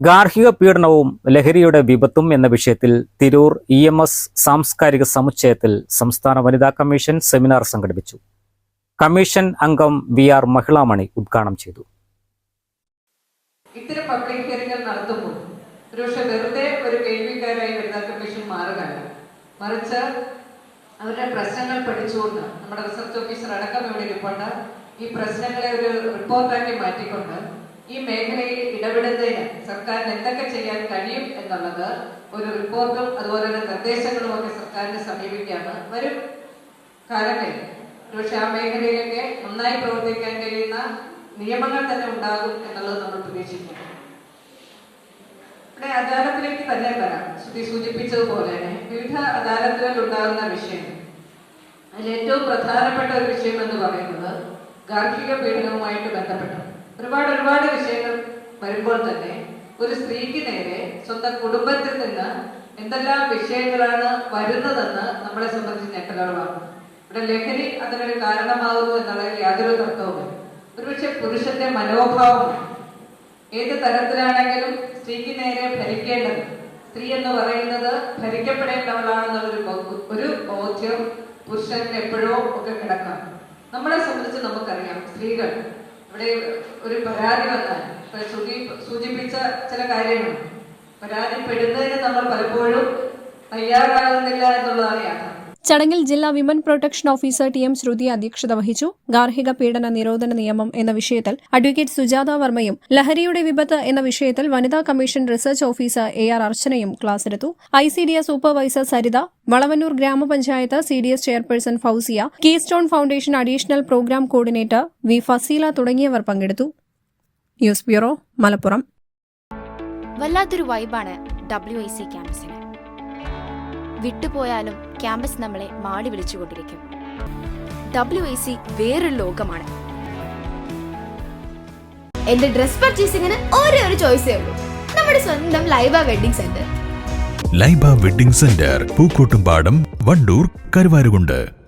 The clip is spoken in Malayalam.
ഗാർഹിക പീഡനവും ലഹരിയുടെ വിപത്തും എന്ന വിഷയത്തിൽ തിരൂർ ഇ സാംസ്കാരിക സമുച്ചയത്തിൽ സംസ്ഥാന വനിതാ കമ്മീഷൻ സെമിനാർ സംഘടിപ്പിച്ചു. കമ്മീഷൻ അംഗം വി ആർ മഹിളാമണി ഉദ്ഘാടനം ചെയ്തു. ഇത്തരം പബ്ലിക് ഹിയറിംഗുകൾ നടത്തുമ്പോൾ ഒരുപക്ഷെ ഒരു കേൾവിക്കാരായി വനിതാ കമ്മീഷൻ മാറുകയാണ് മറിച്ച് അവരുടെ പ്രശ്നങ്ങൾ പഠിച്ചുകൊണ്ട് നമ്മുടെ റിസർച്ച് ഓഫീസർ അടക്കം ഇവിടെ ഇരിപ്പുണ്ട്. ഈ പ്രശ്നങ്ങളെ ഒരു റിപ്പോർട്ടാക്കി മാറ്റിക്കൊണ്ട് ഈ മേഖലയിൽ ഇടപെടുന്നതിന് സർക്കാരിന് എന്തൊക്കെ ചെയ്യാൻ കഴിയും എന്നുള്ളത് ഒരു റിപ്പോർട്ടും അതുപോലെ തന്നെ നിർദ്ദേശങ്ങളും ഒക്കെ സർക്കാരിനെ സമീപിക്കുകയാണ്. വരും കാലങ്ങളിൽ പക്ഷേ ആ മേഖലയിലൊക്കെ നന്നായി പ്രവർത്തിക്കാൻ കഴിയുന്ന നിയമങ്ങൾ തന്നെ ഉണ്ടാകും എന്നുള്ളത് നമ്മൾ പ്രതീക്ഷിക്കുന്നു. ഇവിടെ അദാലത്തിലേക്ക് തന്നെ വരാം. ശ്രുതി സൂചിപ്പിച്ചതുപോലെ തന്നെ വിവിധ അദാലത്തുകളിൽ ഉണ്ടാകുന്ന വിഷയം. അതിൽ ഏറ്റവും പ്രധാനപ്പെട്ട ഒരു വിഷയം എന്ന് പറയുന്നത് ഗാർഹിക പീഡനവുമായിട്ട് ബന്ധപ്പെട്ട ഒരുപാട് ഒരുപാട് വിഷയങ്ങൾ വരുമ്പോൾ തന്നെ ഒരു സ്ത്രീക്ക് നേരെ സ്വന്തം കുടുംബത്തിൽ നിന്ന് എന്തെല്ലാം വിഷയങ്ങളാണ് വരുന്നതെന്ന് നമ്മളെ സംബന്ധിച്ച് ഞെട്ടലുകളാണ് ഇവിടെ ലഹരി അതിനൊരു കാരണമാകുന്നു എന്നുള്ളതിൽ യാതൊരു തർക്കവുമില്ല ഒരുപക്ഷെ പുരുഷന്റെ മനോഭാവം ഏത് തരത്തിലാണെങ്കിലും സ്ത്രീക്ക് നേരെ ഭരിക്കേണ്ടത് സ്ത്രീ എന്ന് പറയുന്നത് ഭരിക്കപ്പെടേണ്ടവളാണെന്നുള്ളൊരു ഒരു ബോധ്യം പുരുഷന് എപ്പോഴോ ഒക്കെ കിടക്കാം. നമ്മളെ സംബന്ധിച്ച് നമുക്കറിയാം സ്ത്രീകൾ ഇവിടെ ഒരു പരാതി വന്നാൽ സൂചിപ്പിച്ച ചില കാര്യങ്ങൾ. പരാതിപ്പെടുന്നതിന് നമ്മൾ പലപ്പോഴും തയ്യാറാകുന്നില്ല എന്നുള്ളതാണ് യാഥാർത്ഥ്യം ചടങ്ങിൽ ജില്ലാ women protection officer T M Sruthi അധ്യക്ഷത വഹിച്ചു. ഗാർഹിക പീഡന നിരോധന നിയമം എന്ന വിഷയത്തിൽ അഡ്വക്കേറ്റ് സുജാത വർമ്മയും ലഹരിയുടെ വിപത്ത് എന്ന വിഷയത്തിൽ വനിതാ commission research officer A R അർച്ചനയും ക്ലാസ്സെടുത്തു I C D S supervisor Saritha Valavannur grama panchayat C D S chairperson Fousiya keystone foundation additional programme coordinator V Faseela തുടങ്ങിയവർ പങ്കെടുത്തു. News bureau Malappuram. വല്ലാത്തൊരു വൈബാണ് ഡബ്ല്യു ഐ സി ക്യാമ്പസിന് വിട്ടുപോയാലും ക്യാമ്പസ് നമ്മളെ മാടി വിളിച്ചുകൊണ്ടിരിക്കും. ഡബ്ല്യു ഐ സി വേറൊരു ലോകമാണ്. എന്റെ ഡ്രസ് പർച്ചേസിംഗിന് ഒരേ ഒരു ചോയ്സേ ഉള്ളൂ. നമ്മുടെ സ്വന്തം Laiba wedding centre Laiba wedding centre Pookkottumpadam Wandoor Karuvarakundu.